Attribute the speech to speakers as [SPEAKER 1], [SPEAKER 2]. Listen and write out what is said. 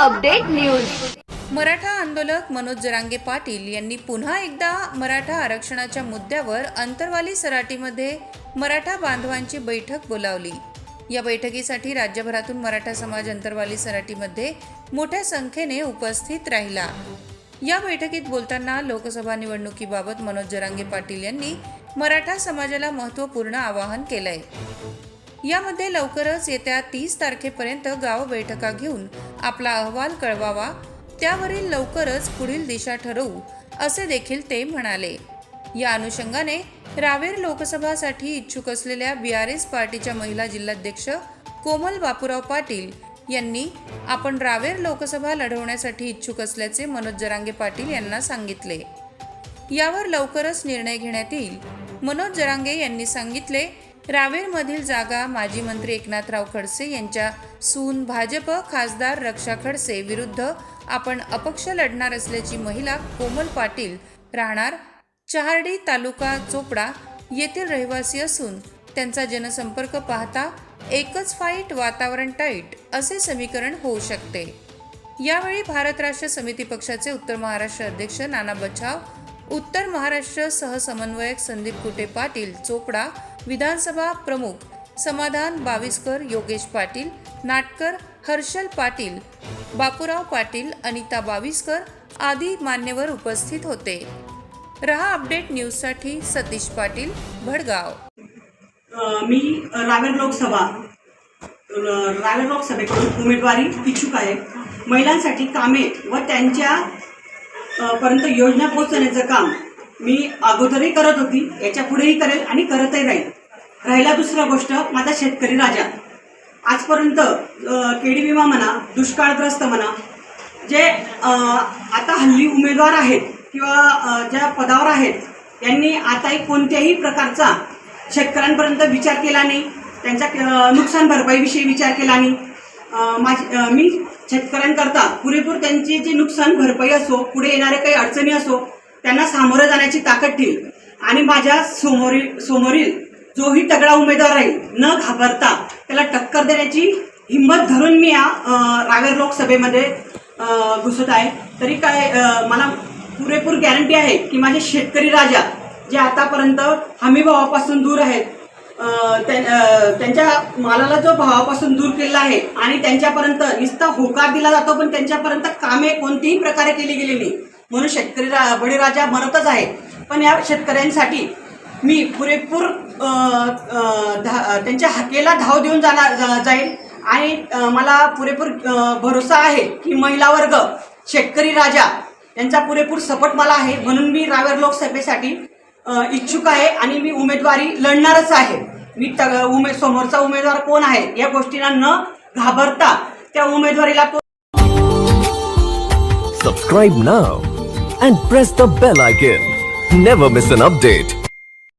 [SPEAKER 1] Update news.
[SPEAKER 2] Maratha आंदोलक मनोज जरांगे पाटील यांनी पुन्हा एकदा मराठा आरक्षणाच्या मुद्द्यावर अंतरवाली सराटीमध्ये मराठा बांधवांची बैठक बोलावली. या बैठकीसाठी राज्यभरातून मराठा समाज अंतरवाली सराटीमध्ये मोठ्या संख्येने उपस्थित राहिला. या बैठकीत बोलताना लोकसभा निवडणुकीबाबत मनोज जरांगे पाटील यांनी मराठा समाजाला महत्त्वपूर्ण आवाहन केलंय. यामध्ये लवकरच येत्या तीस तारखेपर्यंत गाव बैठका घेऊन आपला अहवाल कळवावा त्यावरील लवकरच पुढील दिशा ठरवू असे देखील ते म्हणाले. या अनुषंगाने रावेर लोकसभासाठी इच्छुक असलेल्या बी आर एस पार्टीच्या महिला जिल्हाध्यक्ष कोमल बापूराव पाटील यांनी आपण रावेर लोकसभा लढवण्यासाठी इच्छुक असल्याचे मनोज जरांगे पाटील यांना सांगितले. यावर लवकरच निर्णय घेण्यात येईल मनोज जरांगे यांनी सांगितले रावेरमधील जागा माजी मंत्री एकनाथराव खडसे यांच्या सून भाजप खासदार रक्षा खडसे विरुद्ध आपण अपक्ष लढणार असल्याची महिला कोमल पाटील राहणार चहार्डी तालुका चोपडा येथील रहिवासी असून त्यांचा जनसंपर्क पाहता एकच फाईट वातावरण टाईट असे समीकरण होऊ शकते. यावेळी भारत राष्ट्र समिती पक्षाचे उत्तर महाराष्ट्र अध्यक्ष नाना बचाव उत्तर महाराष्ट्र सहसमन्वयक संदीप कुटे पाटील चोपडा विधानसभा प्रमुख समाधान बाविस्कर योगेश पाटील नाटकर हर्षल पाटील बापूराव पाटील अनिता बाविस्कर आदी मान्यवर उपस्थित होते. रहा अपडेट न्यूजसाठी सतीश पाटील भडगाव.
[SPEAKER 3] मी रावेर लोकसभा रावेर लोकसभेकडून उमेदवारी इच्छुक आहे. महिलांसाठी कामे व त्यांच्या पर्यंत योजना पोहोचवण्याचं काम मी अगोदरही करत होती याच्या पुढेही करेल आणि करतही राहील. राहिला दुसरा गोष्ट माझा शेतकरी राजा. आजपर्यंत केडी विमा म्हणा दुष्काळग्रस्त म्हणा जे आता हल्ली उमेदवार आहेत किंवा ज्या पदावर आहेत यांनी आताही कोणत्याही प्रकारचा शेतकऱ्यांपर्यंत विचार केला नाही. त्यांच्या नुकसान भरपाईविषयी विचार केला नाही. माझी मी शेतकऱ्यांकरता पुरेपूर त्यांची जी नुकसान भरपाई असो पुढे येणाऱ्या काही अडचणी असो त्यांना सामोरं जाण्याची ताकद ठेवील आणि माझ्या समोरील समोरील जोही तगडा उमेदवार राहील न घाबरता त्याला टक्कर देण्याची हिंमत धरून मी या रावेर लोकसभेमध्ये घुसत आहे. तरी काय मला पुरेपूर गॅरंटी आहे की माझे शेतकरी राजा जे आतापर्यंत हमीभावापासून दूर आहेत त्यांच्या मालाला जो भावापासून दूर केलेला आहे आणि त्यांच्यापर्यंत नुसता होकार दिला जातो पण त्यांच्यापर्यंत कामे कोणतीही प्रकारे केली गेली नाही. म्हणून शेतकरी रा बळीराजा मरतच आहे. पण या शेतकऱ्यांसाठी मी पुरेपूर धा- त्यांच्या हाकेला धाव देऊन जाणार जा- जाईल. आणि मला पुरेपूर भरोसा आहे की महिला वर्ग शेतकरी राजा यांचा पुरेपूर सपोर्ट मला आहे. म्हणून मी रावेर लोकसभेसाठी इच्छुक आहे आणि मी उमेदवारी लढणारच आहे. मी त उमे समोरचा उमेदवार कोण आहे या गोष्टींना न घाबरता त्या उमेदवारीला तो
[SPEAKER 4] subscribe now and press the bell icon never miss an update